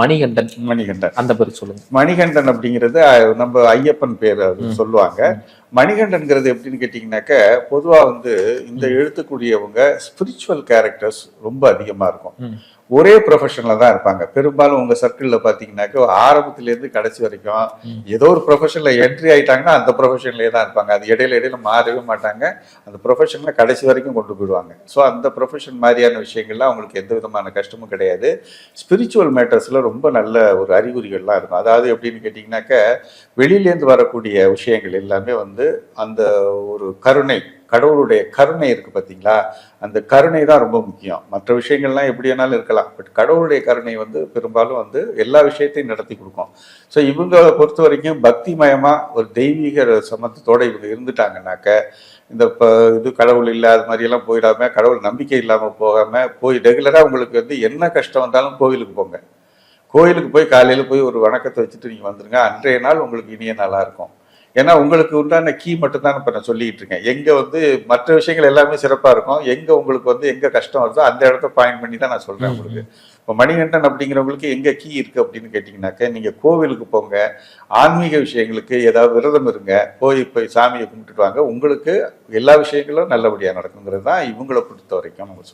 மணிகண்டன். மணிகண்டன். அந்த பேர் சொல்லுங்க. மணிகண்டன் அப்படிங்கிறது நம்ம ஐயப்பன் பேர் சொல்லுவாங்க. மணிகண்டன்கிறது எப்படின்னு கேட்டிங்கனாக்க பொதுவாக வந்து இந்த எழுத்துக்கூடியவங்க ஸ்பிரிச்சுவல் கேரக்டர்ஸ் ரொம்ப அதிகமாக இருக்கும். ஒரே ப்ரொஃபஷனில் தான் இருப்பாங்க. பெரும்பாலும் உங்கள் சர்க்கிளில் பார்த்தீங்கன்னாக்க ஆரம்பத்துலேருந்து கடைசி வரைக்கும். ஏதோ ஒரு ப்ரொஃபஷனில் என்ட்ரி ஆயிட்டாங்கன்னா அந்த ப்ரொஃபஷன்லேயே தான் இருப்பாங்க. அது இடையில இடையில மாறவே மாட்டாங்க. அந்த ப்ரொஃபஷனில் கடைசி வரைக்கும் கொண்டு போயிடுவாங்க. ஸோ அந்த ப்ரொஃபஷன் மாதிரியான விஷயங்கள்லாம் அவங்களுக்கு எந்த விதமான கஷ்டமும் கிடையாது. ஸ்பிரிச்சுவல் மேட்டர்ஸில் ரொம்ப நல்ல ஒரு அறிகுறிகள்லாம் இருக்கும். அதாவது எப்படின்னு கேட்டிங்கனாக்க வெளியிலேருந்து வரக்கூடிய விஷயங்கள் எல்லாமே வந்து அந்த ஒரு கருணை கடவுளுடைய கருணை இருக்கு பார்த்தீங்களா அந்த கருணை தான் ரொம்ப முக்கியம். மற்ற விஷயங்கள்லாம் எப்படி வேணாலும் இருக்கலாம். பட் கடவுளுடைய கருணை வந்து பெரும்பாலும் வந்து எல்லா விஷயத்தையும் நடத்தி கொடுக்கும். ஸோ இவங்களை பொறுத்த வரைக்கும் பக்திமயமாக ஒரு தெய்வீக சம்மந்தத்தோட இவங்க இருந்துட்டாங்கனாக்க இந்த இப்போ இது கடவுள் இல்லாத மாதிரியெல்லாம் போயிடாம கடவுள் நம்பிக்கை இல்லாமல் போகாமல் போய் ரெகுலராக உங்களுக்கு வந்து என்ன கஷ்டம் வந்தாலும் கோவிலுக்கு போங்க. கோயிலுக்கு போய் காலையில் போய் ஒரு வணக்கத்தை வச்சுட்டு நீங்கள் வந்துடுங்க அன்றைய நாள் உங்களுக்கு இனிய நாளாக இருக்கும். ஏன்னா உங்களுக்கு உண்டான கீ மட்டும் தான் இப்போ நான் சொல்லிக்கிட்டு இருக்கேன். எங்கே வந்து மற்ற விஷயங்கள் எல்லாமே சிறப்பாக இருக்கும். எங்கே உங்களுக்கு வந்து எங்கே கஷ்டம் வருதோ அந்த இடத்த பாயிண்ட் பண்ணி தான் நான் சொல்கிறேன் உங்களுக்கு. இப்போ மணிகண்டன் அப்படிங்கிறவங்களுக்கு எங்கே கீ இருக்குது அப்படின்னு கேட்டிங்கனாக்க நீங்கள் கோவிலுக்கு போங்க. ஆன்மீக விஷயங்களுக்கு ஏதாவது விரதம் இருங்க. போய் போய் சாமியை கும்பிட்டுட்டு வாங்க. உங்களுக்கு எல்லா விஷயங்களும் நல்லபடியாக நடக்குங்கிறது தான் இவங்களை பொறுத்த வரைக்கும் நம்ம